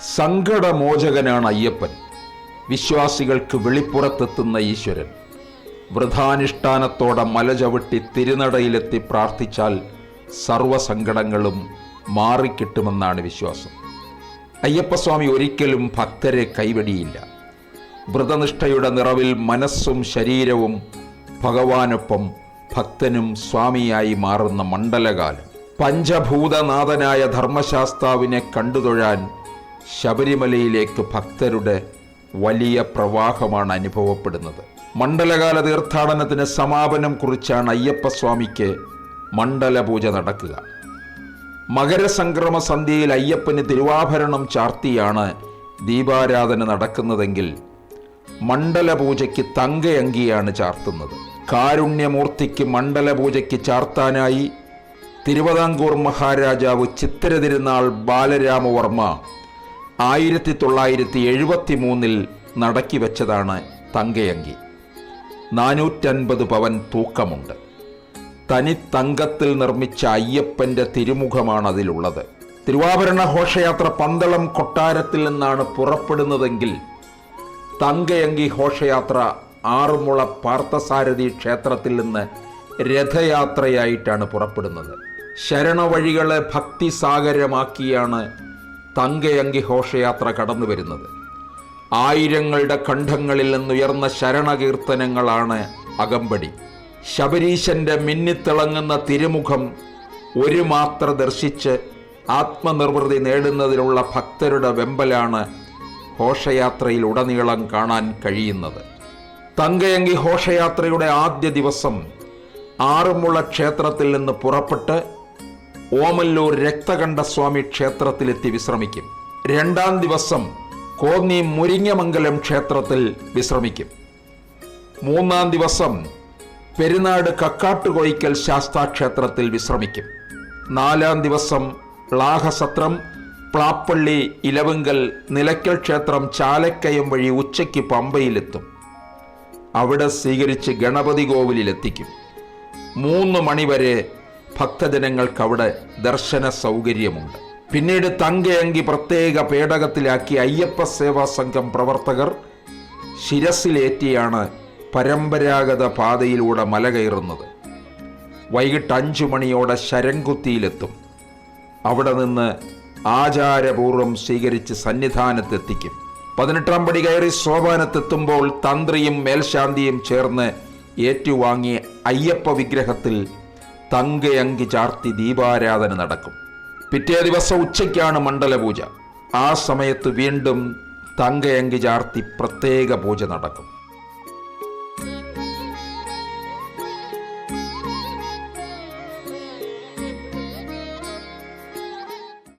സങ്കടമോചകനാണ് അയ്യപ്പൻ. വിശ്വാസികൾക്ക് വെളിപ്പുറത്തെത്തുന്ന ഈശ്വരൻ. വൃഥാനുഷ്ഠാനത്തോടെ മല ചവിട്ടി തിരുനടയിലെത്തി പ്രാർത്ഥിച്ചാൽ സർവസങ്കടങ്ങളും മാറിക്കിട്ടുമെന്നാണ് വിശ്വാസം. അയ്യപ്പസ്വാമി ഒരിക്കലും ഭക്തരെ കൈവടിയില്ല. വ്രതനിഷ്ഠയുടെ നിറവിൽ മനസ്സും ശരീരവും ഭഗവാനൊപ്പം ഭക്തനും സ്വാമിയായി മാറുന്ന മണ്ഡലകാലം. പഞ്ചഭൂതനാഥനായ ധർമ്മശാസ്താവിനെ കണ്ടുതൊഴാൻ ശബരിമലയിലേക്ക് ഭക്തരുടെ വലിയ പ്രവാഹമാണ് അനുഭവപ്പെടുന്നത്. മണ്ഡലകാല തീർത്ഥാടനത്തിന് സമാപനം കുറിച്ചാണ് അയ്യപ്പസ്വാമിക്ക് മണ്ഡലപൂജ നടക്കുക. മകരസംക്രമ സന്ധ്യയിൽ അയ്യപ്പന് തിരുവാഭരണം ചാർത്തിയാണ് ദീപാരാധന നടക്കുന്നതെങ്കിൽ മണ്ഡലപൂജയ്ക്ക് തങ്കയങ്കിയാണ് ചാർത്തുന്നത്. കാരുണ്യമൂർത്തിക്ക് മണ്ഡലപൂജയ്ക്ക് ചാർത്താനായി തിരുവിതാംകൂർ മഹാരാജാവ് ചിത്തിര തിരുനാൾ ബാലരാമവർമ്മ ആയിരത്തി തൊള്ളായിരത്തി എഴുപത്തി മൂന്നിൽ നടക്കി വെച്ചതാണ് തങ്കയങ്കി. നാനൂറ്റൻപത് പവൻ തൂക്കമുണ്ട്. തനി തങ്കത്തിൽ നിർമ്മിച്ച അയ്യപ്പന്റെ തിരുമുഖമാണ് അതിലുള്ളത് തിരുവാഭരണ ഘോഷയാത്ര പന്തളം കൊട്ടാരത്തിൽ നിന്നാണ് പുറപ്പെടുന്നതെങ്കിൽ തങ്കയങ്കി ഘോഷയാത്ര ആറുമുള പാർത്ഥസാരഥി ക്ഷേത്രത്തിൽ നിന്ന് രഥയാത്രയായിട്ടാണ് പുറപ്പെടുന്നത്. ശരണവഴികളെ ഭക്തിസാഗരമാക്കിയാണ് തങ്കയങ്കി ഘോഷയാത്ര കടന്നു വരുന്നത്. ആയിരങ്ങളുടെ കണ്ഠങ്ങളിൽ നിന്നുയർന്ന ശരണകീർത്തനങ്ങളാണ് അകമ്പടി. ശബരീശന്റെ മിന്നിത്തിളങ്ങുന്ന തിരുമുഖം ഒരു മാത്ര ദർശിച്ച് ആത്മനിർവൃതി നേടുന്നതിനുള്ള ഭക്തരുടെ വെമ്പലാണ് ഘോഷയാത്രയിൽ ഉടനീളം കാണാൻ കഴിയുന്നത്. തങ്കയങ്കി ഘോഷയാത്രയുടെ ആദ്യ ദിവസം ആറന്മുള ക്ഷേത്രത്തിൽ നിന്ന് പുറപ്പെട്ട് ഓമല്ലൂർ രക്തകണ്ഠസ്വാമി ക്ഷേത്രത്തിലെത്തി വിശ്രമിക്കും. രണ്ടാം ദിവസം കോന്നി മുരിങ്ങമംഗലം ക്ഷേത്രത്തിൽ വിശ്രമിക്കും. മൂന്നാം ദിവസം പെരുന്നാട് കക്കാട്ടുകൊഴിക്കൽ ശാസ്താക്ഷേത്രത്തിൽ വിശ്രമിക്കും. നാലാം ദിവസം ളാഹസത്രം പ്ലാപ്പള്ളി ഇലവുങ്കൽ നിലയ്ക്കൽ ക്ഷേത്രം ചാലക്കയം വഴി ഉച്ചയ്ക്ക് പമ്പയിലെത്തും. അവിടെ സ്വീകരിച്ച് ഗണപതി കോവിലിലെത്തിക്കും മൂന്ന് മണിവരെ ഭക്തജനങ്ങൾക്ക് അവിടെ ദർശന സൗകര്യമുണ്ട് പിന്നീട് തങ്കയങ്കി പ്രത്യേക പേടകത്തിലാക്കി അയ്യപ്പ സേവാ സംഘം പ്രവർത്തകർ ശിരസിലേറ്റിയാണ് പരമ്പരാഗത പാതയിലൂടെ മല കയറുന്നത്. വൈകിട്ട് അഞ്ചു മണിയോടെ ശരംകുത്തിയിലെത്തും. അവിടെ നിന്ന് ആചാരപൂർവം സ്വീകരിച്ച് സന്നിധാനത്തെത്തിക്കും. പതിനെട്ടാം പടി കയറി സോപാനത്തെത്തുമ്പോൾ തന്ത്രിയും മേൽശാന്തിയും ചേർന്ന് ഏറ്റുവാങ്ങിയ അയ്യപ്പ വിഗ്രഹത്തിൽ തങ്കയങ്കി ചാർത്തി ദീപാരാധന നടക്കും. പിറ്റേ ദിവസം ഉച്ചയ്ക്കാണ് മണ്ഡലപൂജ. ആ സമയത്ത് വീണ്ടും തങ്കയങ്കി ചാർത്തി പ്രത്യേക പൂജ നടക്കും.